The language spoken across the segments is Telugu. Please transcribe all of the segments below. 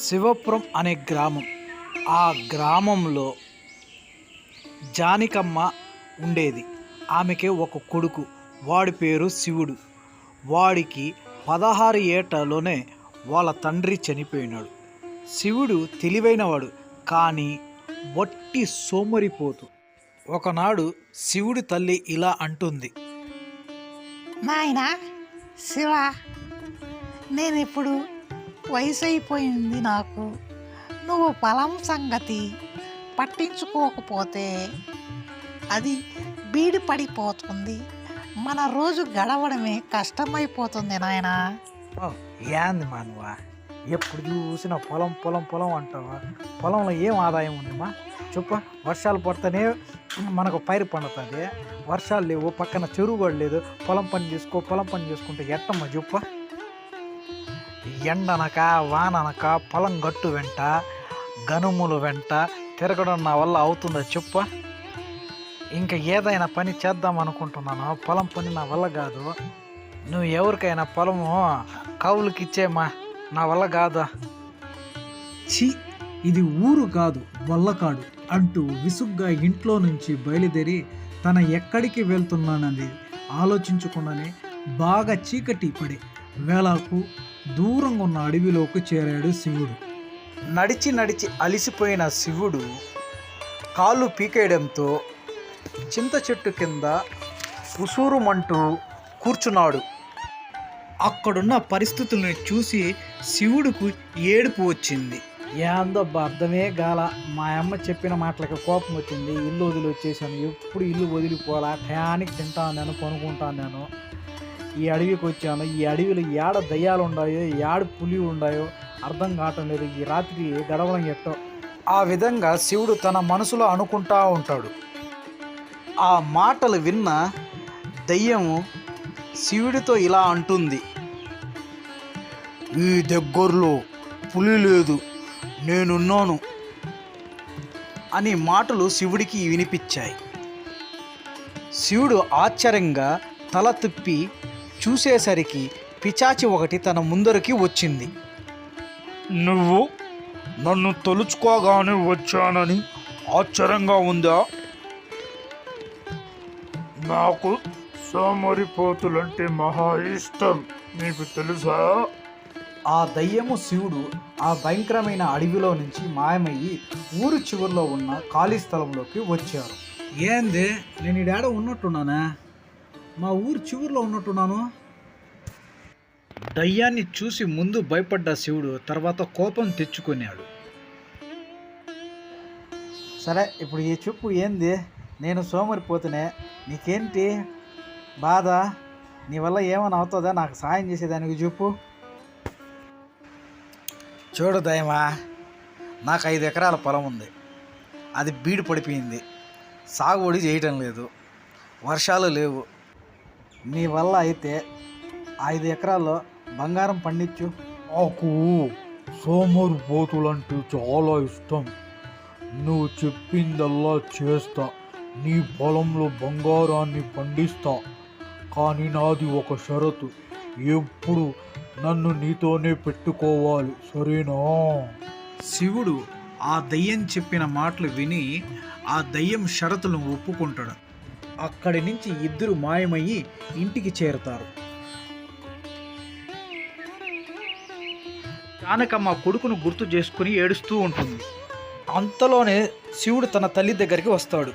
శివపురం అనే గ్రామం. ఆ గ్రామంలో జానికమ్మ ఉండేది. ఆమెకి ఒక కొడుకు. వాడి పేరు శివుడు. వాడికి పదహారు ఏటలోనే వాళ్ళ తండ్రి చనిపోయినాడు. శివుడు తెలివైనవాడు కానీ వట్టి సోమరిపోతు. ఒకనాడు శివుడి తల్లి ఇలా అంటుంది. నాయనా శివ నేను ఇప్పుడు వయసు అయిపోయింది నాకు. నువ్వు పొలం సంగతి పట్టించుకోకపోతే అది బీడి పడిపోతుంది. మన రోజు గడవడమే కష్టమైపోతుంది నాయనా. "ఓ, ఏంది మానవా? ఎప్పుడు చూసినా పొలం పొలం పొలం అంటావా? పొలంలో ఏం ఆదాయం ఉందమ్మా చెప్పు వర్షాలు పడితేనే మనకు పైరు పండుతుంది. వర్షాలు లేవు పక్కన చెరువు కూడా లేదు. పొలం పని చేసుకో పొలం పని చేసుకుంటే ఎట్టమ్మా చెప్పు. ఎండనక వాననక పొలం గట్టు వెంట గనుములు వెంట తిరగడం నా వల్ల అవుతుందా చెప్పు? ఇంకా ఏదైనా పని చేద్దాం అనుకుంటున్నాను పొలం పని నా వల్ల కాదు. నువ్వు ఎవరికైనా పొలము కవులకి ఇచ్చేమా నా వల్ల కాదా? ఛీ ఇది ఊరు కాదు వల్లకాడు అంటూ విసుగ్గా ఇంట్లో నుంచి బయలుదేరి తన ఎక్కడికి వెళ్తున్నానని ఆలోచించకుండానే బాగా చీకటి పడి వేళకు దూరంగా ఉన్న అడవిలోకి చేరాడు శివుడు. నడిచి నడిచి అలిసిపోయిన శివుడు కాళ్ళు పీకేయడంతో చింత చెట్టు కింద ఉసూరుమంటూ కూర్చున్నాడు. అక్కడున్న పరిస్థితులను చూసి శివుడుకు ఏడుపు వచ్చింది. ఏందబ్బా అర్థమే గాల మా అమ్మ చెప్పిన మాటలకి కోపం వచ్చింది. ఇల్లు వదిలి వచ్చేసాను. ఎప్పుడు ఇల్లు వదిలిపోలా టయానికి తింటాను నేను కొనుక్కుంటాను నేను. ఈ అడవికి వచ్చాను. ఈ అడవిలో ఏడ దయ్యాలు ఉన్నాయో ఏడ పులి ఉన్నాయో అర్థం కావటం లేదు. ఈ రాత్రి గడవడం ఎట్టో. ఆ విధంగా శివుడు తన మనసులో అనుకుంటా ఉంటాడు. ఆ మాటలు విన్న దయ్యము శివుడితో ఇలా అంటుంది. ఈ దగ్గరలో పులి లేదు. నేనున్నాను అని మాటలు శివుడికి వినిపించాయి. శివుడు ఆశ్చర్యంగా తల తిప్పి చూసేసరికి పిచాచి ఒకటి తన ముందరికి వచ్చింది. నువ్వు నన్ను తలుచుకోగానే వచ్చానని ఆశ్చర్యంగా ఉందా? నాకు సోమరిపోతులంటే మహా ఇష్టం నీకు తెలుసా? ఆ దయ్యము శివుడు ఆ భయంకరమైన అడవిలో నుంచి మాయమయ్యి ఊరు చివరిలో ఉన్న ఖాళీ స్థలంలోకి వచ్చారు. ఏంది? నేను ఈడాడ ఉన్నట్టున్నానా. మా ఊరు చివరిలో ఉన్నట్టున్నాను. దయ్యాన్ని చూసి ముందు భయపడ్డ శివుడు తర్వాత కోపం తెచ్చుకున్నాడు. సరే ఇప్పుడు ఈ చెప్పు ఏంది? నేను సోమరిపోతునే. నీకేంటి బాధ? నీ వల్ల ఏమైనా అవుతుందా? నాకు సాయం చేసేదానికి చెప్పు. చూడు దయమా నాకు ఐదు ఎకరాల పొలం ఉంది. అది బీడు పడిపోయింది. సాగుబడి చేయటం లేదు. వర్షాలు లేవు. నీ వల్ల అయితే ఐదు ఎకరాల్లో బంగారం పండించు. నాకు సోమరిపోతులంటే చాలా ఇష్టం. నువ్వు చెప్పిందల్లా చేస్తా. నీ పొలంలో బంగారాన్ని పండిస్తా. కానీ నాది ఒక షరతు. ఎప్పుడు నన్ను నీతోనే పెట్టుకోవాలి సరేనా? శివుడు ఆ దయ్యం చెప్పిన మాటలు విని ఆ దయ్యం షరతులను ఒప్పుకుంటాడు. అక్కడి నుంచి ఇద్దరు మాయమయ్యి ఇంటికి చేరుతారు. జానకమ్మ కొడుకును గుర్తు చేసుకుని ఏడుస్తూ ఉంటుంది. అంతలోనే శివుడు తన తల్లి దగ్గరికి వస్తాడు.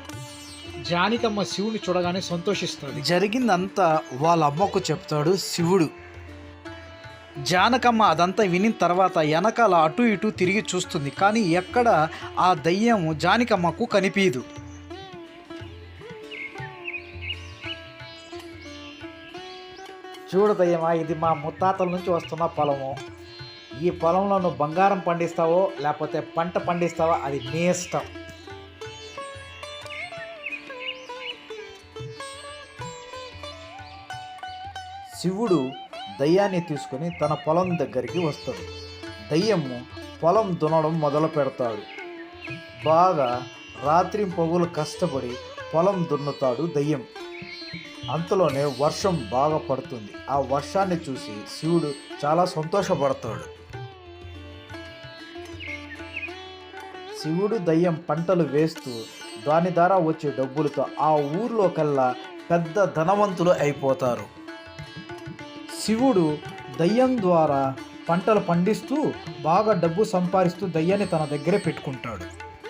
జానికమ్మ శివుని చూడగానే సంతోషిస్తాడు. జరిగిందంతా వాళ్ళ అమ్మకు చెప్తాడు శివుడు. జానకమ్మ అదంతా వినిన తర్వాత వెనకాల అటు ఇటు తిరిగి చూస్తుంది. కానీ ఎక్కడ ఆ దయ్యం జానకమ్మకు కనిపించదు చూడదయ్యమా ఇది మా ముత్తాతల నుంచి వస్తున్న పొలము. ఈ పొలంలో నువ్వు బంగారం పండిస్తావో లేకపోతే పంట పండిస్తావో అది నీ ఇష్టం. శివుడు దయ్యాన్ని తీసుకొని తన పొలం దగ్గరికి వస్తాడు. దయ్యము పొలం దున్నడం మొదలు పెడతాడు. బాగా రాత్రి పొగులు కష్టపడి పొలం దున్నుతాడు దయ్యం. అంతలోనే వర్షం బాగా పడుతుంది. ఆ వర్షాన్ని చూసి శివుడు చాలా సంతోషపడతాడు. శివుడు దయ్యం పంటలు వేస్తూ దాని ద్వారా వచ్చే డబ్బులతో ఆ ఊర్లో కల్లా పెద్ద ధనవంతులు అయిపోతారు. శివుడు దయ్యం ద్వారా పంటలు పండిస్తూ బాగా డబ్బు సంపాదిస్తూ దయ్యాన్ని తన దగ్గరే పెట్టుకుంటాడు.